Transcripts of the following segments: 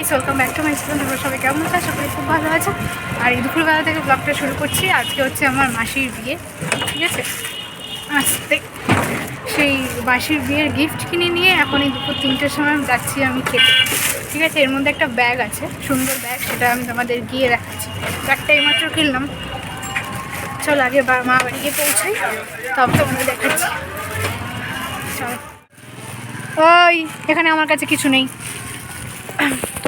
Guys welcome back to my channel তোমরা সবাই কেমন আছো? সবাই খুব ভালো আছো। আর এই দুপুরবেলা থেকে ব্লগটা শুরু করছি। আজকে হচ্ছে আমার মাসির বিয়ে, ঠিক আছে? আসতে সেই মাসির বিয়ের গিফট কিনে নিয়ে এখন এই দুপুর তিনটের সময় যাচ্ছি আমি খেতে। ঠিক আছে? এর মধ্যে একটা ব্যাগ আছে, সুন্দর ব্যাগ সেটা আমি তোমাদের গিয়ে দেখাচ্ছি। ব্যাগটা এইমাত্র কিনলাম। চলো, আগে মা বাড়ি গিয়ে পৌঁছাই। তবে তোমাদের দেখাচ্ছি। চলো। ওই, এখানে আমার কাছে কিছু নেই।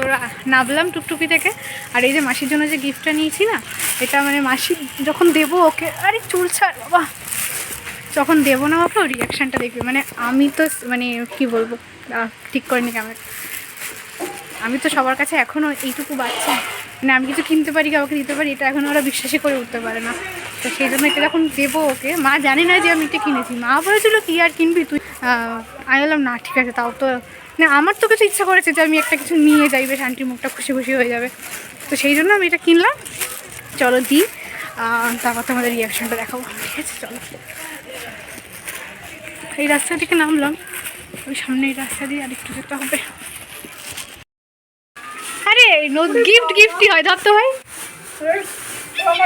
তোরা নামলাম টুকটুকি থেকে আর এই যে মাসির জন্য যে গিফটটা নিয়েছি না, এটা মানে মাসি যখন দেবো ওকে, আরে চুল ছাড়, বাবা। যখন দেবো না ওকে রিয়াকশানটা দেখবে। মানে আমি তো মানে কি বলব ঠিক করিনি ক্যামেরা আমি তো সবার কাছে এখনও এইটুকু বাচ্চা। মানে আমি কিছু কিনতে পারি, কাউকে দিতে পারি, এটা এখন ওরা বিশ্বাসই করে উঠতে পারে না। তো সেই জন্য এটা যখন দেবো ওকে, মা জানে না যে আমি এটা কিনেছি। মা বলেছিল, কি আর কিনবি তুই? আমি বললাম, না, ঠিক আছে, তাও তো না, আমার তো কিছু ইচ্ছা করেছে যে আমি একটা কিছু নিয়ে যাই, বেশ আন্টির মুখটা খুশি খুশি হয়ে যাবে। তো সেই জন্য আমি এটা কিনলাম। চলো দিই তারপর তোমাদের রিয়াকশনটা দেখাবো। ঠিক আছে, চলো। এই রাস্তা থেকে নামলাম। ওই সামনে এই রাস্তা দিয়ে আরেকটু যেতে হবে। আরে গিফট গিফটই হয়, ধর তো ভাই।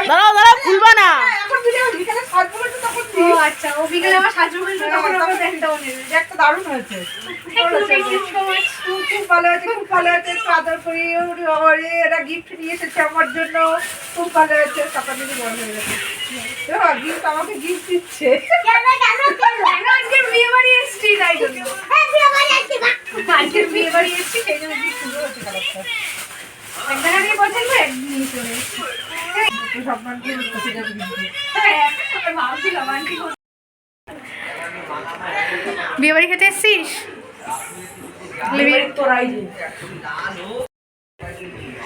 দাঁড়াও দাঁড়াও খুলবা না। এখন যদি আমি বিকেলে সাজবো বলছি তখন ও আচ্ছা ও বিকেলে আমার একটা একটু গিফট জন্য। খুব ভালো হয়েছে টাকা দিদি বড় হয়ে গেছে। গিফট আমাকে গিফট দিচ্ছে। কেন আজকে বিয়ে বাড়ি এসছি তাই জন্য। আজকে বিয়ে বাড়ি এসছি সেই জন্য সুন্দর হচ্ছে কালারটা পছন্দ একদিন নিয়ে চলে এসছি। বিয়ে বাড়ি খেতে এসছিস?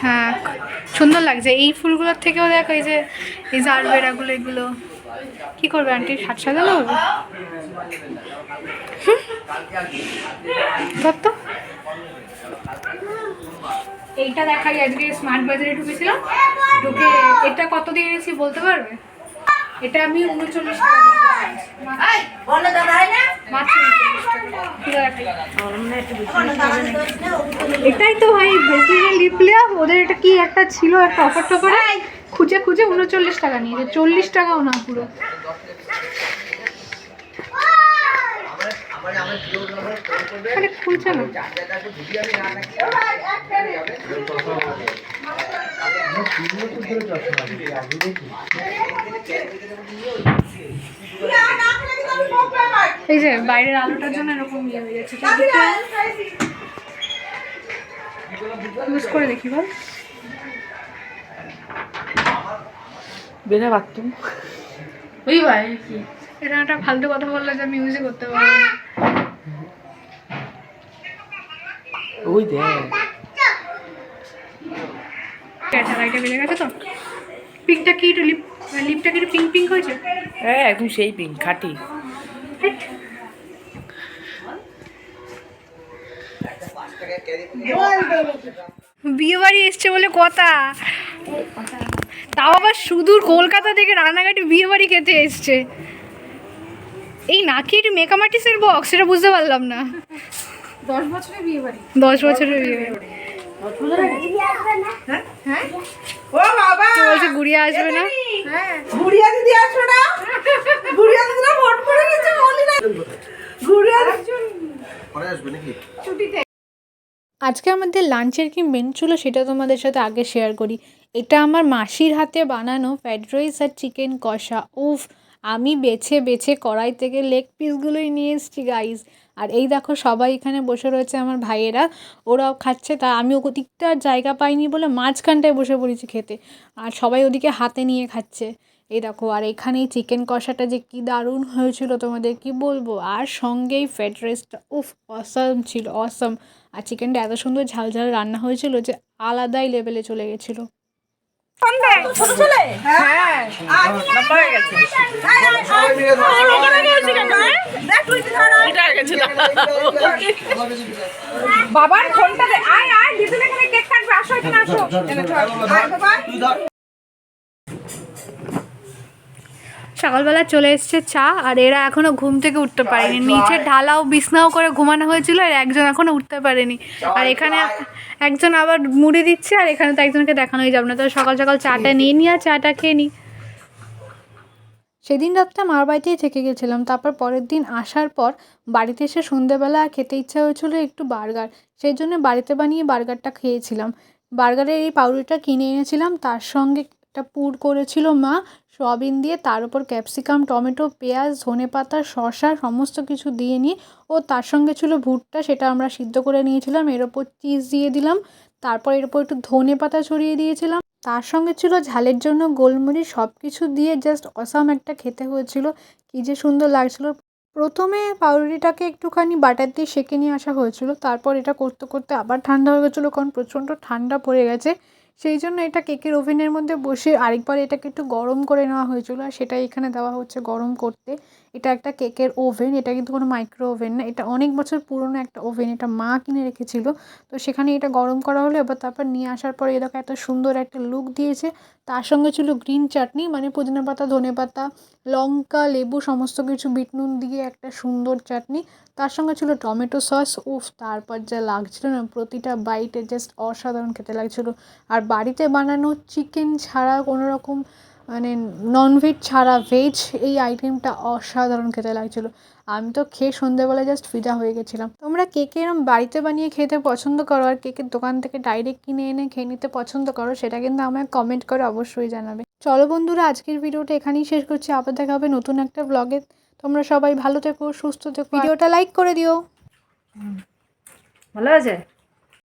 হ্যাঁ সুন্দর লাগছে। এই ফুলগুলোর থেকেও দেখো এই যে এই জারবেরাগুলো এগুলো। কি করবে আন্টি? সাত সাজানো হবে ধর তো। এইটা দেখাই আজকে স্মার্ট বাজারে ঢুকেছিলাম। ঢুকে এটা কত দিয়ে এনেছি বলতে পারবে? এটা আমি উনচল্লিশ। এটাই তো ভাই ভেজিটেবল লিপলিয়া ওদের এটা কি একটা ছিল একটা অফার টফারে খুঁজে খুঁজে উনচল্লিশ টাকা নিয়েছে চল্লিশ টাকাও না পুরো। আরে খুলছে না। এই যে বাইরের আলোটার জন্য এরকম ইয়ে হয়ে যাচ্ছে। ইউজ করে দেখি বল। বেড়ে পারতুম এটা একটা ফালতু কথা বললে যে আমি ইউজই করতে পারব ওই দেখ। বেড়ে গেছে তো। পিঙ্কটা কি লিপ লিপটা কি পিঙ্ক পিঙ্ক হয়েছে? হ্যাঁ একদম সেই পিঙ্ক খাটি। হেট। বিয়ে বাড়ি এসছে বলে কথা। তাও আবার সুদূর কলকাতা থেকে রানাঘাটে বিয়ে বাড়ি খেতে এসছে। এই নাকি একটু মেকআপ আর্টিস্টের বক্স সেটা বুঝতে পারলাম না। দশ বছরের বিয়ে বাড়ি। দশ বছরের বিয়ে বাড়ি। ও বাবা! তো বলছে গুড়িয়া আসবে না। হ্যাঁ। দিদি আসো না? বুড়িয়া দিদিরা ভোট করে গেছে বলি না গুড়িয়া পরে আসবে নাকি? আজকে আমাদের লাঞ্চের কি মেনু ছিল সেটা তোমাদের সাথে আগে শেয়ার করি। এটা আমার মাসির হাতে বানানো ফ্রাইড রাইস আর চিকেন কষা। উফ আমি বেছে বেছে কড়াই থেকে লেগ পিসগুলোই নিয়ে এসেছি গাইস আর এই দেখো সবাই এখানে বসে রয়েছে আমার ভাইয়েরা। ওরাও খাচ্ছে, তা আমি ওদিকটা জায়গা পাইনি বলে মাঝখানটায় বসে পড়েছি খেতে। আর সবাই ওদিকে হাতে নিয়ে খাচ্ছে। এই দেখো, আর এখানে এই চিকেন কষাটা যে কি দারুণ হয়েছিল তোমাদের, কি বলব? আর সঙ্গেই ফ্রাইড রাইসটা উফ অসম ছিল অসম আর চিকেনটা এত সুন্দর ঝাল ঝাল রান্না হয়েছিল যে আলাদাই লেভেলে চলে গেছিল। ছোট ছেলে হ্যাঁ নাম্বার হয়ে গেছে দেখ তুই ধরো এটা হয়ে গেছে বাবার ফোনটা আয় আয় দিদি এখানে কেক কাটবে আসো এখানে আসো এনে ধর আয় বাবা সকালবেলা চলে এসছে চা আর এরা এখনও ঘুম থেকে উঠতে পারেনি। নিচে ঢালাও বিছনাও করে ঘুমানো হয়েছিল আর একজন এখনও উঠতে পারেনি। আর এখানে একজন আবার মুড়ি দিচ্ছে আর এখানে তো একজনকে দেখানোই যাবে না। তো সকাল সকাল চাটা নিয়ে নিয়ে আর চাটা খেয়ে নিই সেদিন রাতটা মার বাড়িতেই থেকে গেছিলাম তারপর পরের দিন আসার পর বাড়িতে এসে সন্ধেবেলা আর খেতে ইচ্ছা হয়েছিল একটু বার্গার। সেই জন্য বাড়িতে বানিয়ে বার্গারটা খেয়েছিলাম। বার্গারের এই পাউরুটিটা কিনে এনেছিলাম তার সঙ্গে একটা পুর করেছিল মা, সয়াবিন দিয়ে, তার উপর ক্যাপসিকাম, টমেটো, পেঁয়াজ ধনেপাতা শসা, সমস্ত কিছু দিয়ে নিই ও তার সঙ্গে ছিল ভুট্টা, সেটা আমরা সিদ্ধ করে নিয়েছিলাম, এর ওপর চিজ দিয়ে দিলাম, তারপর এর ওপর একটু ধনে পাতা ছড়িয়ে দিয়েছিলাম, তার সঙ্গে ছিল ঝালের জন্য গোলমরিচ সব কিছু দিয়ে জাস্ট অসাম একটা খেতে হয়েছিল, কী যে সুন্দর লাগছিল। প্রথমে পাউরুটিটাকে একটুখানি বাটার দিয়ে সেঁকে নিয়ে আসা হয়েছিল, তারপর এটা করতে করতে আবার ঠান্ডা হয়ে গেছিল, কারণ প্রচণ্ড ঠান্ডা পড়ে গেছে সেই জন্য এটা কেকের ওভেনের মধ্যে বসে আরেকবার এটাকে একটু গরম করে নেওয়া হয়েছিল আর সেটাই এখানে দেওয়া হচ্ছে গরম করতে। এটা একটা কেকের ওভেন, এটা কিন্তু কোনো মাইক্রো ওভেন না, এটা অনেক বছর পুরনো একটা ওভেন, এটা মা কিনে রেখেছিল। তো সেখানে এটা গরম করা হলো, এবার তারপর নিয়ে আসার পরে এরকম এত সুন্দর একটা লুক দিয়েছে। তার সঙ্গে ছিল গ্রিন চাটনি মানে পুদিনা পাতা, ধনে পাতা, লঙ্কা, লেবু, সমস্ত কিছু, বিট নুন দিয়ে একটা সুন্দর চাটনি তার সঙ্গে ছিল টমেটো সস, উফ, তারপর যা লাগছিল না, প্রতিটা বাইটে জাস্ট অসাধারণ খেতে লাগছিল। আর বাড়িতে বানানো চিকেন ছাড়া কোনো রকম মানে ননভেজ ছাড়া ভেজ এই আইটেমটা অসাধারণ খেতে লাগছিল। আমি তো খেয়ে সন্ধ্যেবেলা জাস্ট ফিদা হয়ে গেছিলাম। তোমরা কেকে এরম বাড়িতে বানিয়ে খেতে পছন্দ করো আর কেকের দোকান থেকে ডাইরেক্ট কিনে এনে খেয়ে নিতে পছন্দ করো সেটা কিন্তু আমায় কমেন্ট করে অবশ্যই জানাবে। চলো বন্ধুরা আজকের ভিডিওটা এখানেই শেষ করছি। আবার দেখা হবে নতুন একটা ব্লগে তোমরা সবাই ভালো থেকো সুস্থ থেকো ভিডিওটা লাইক করে দিও। ভালো আছে?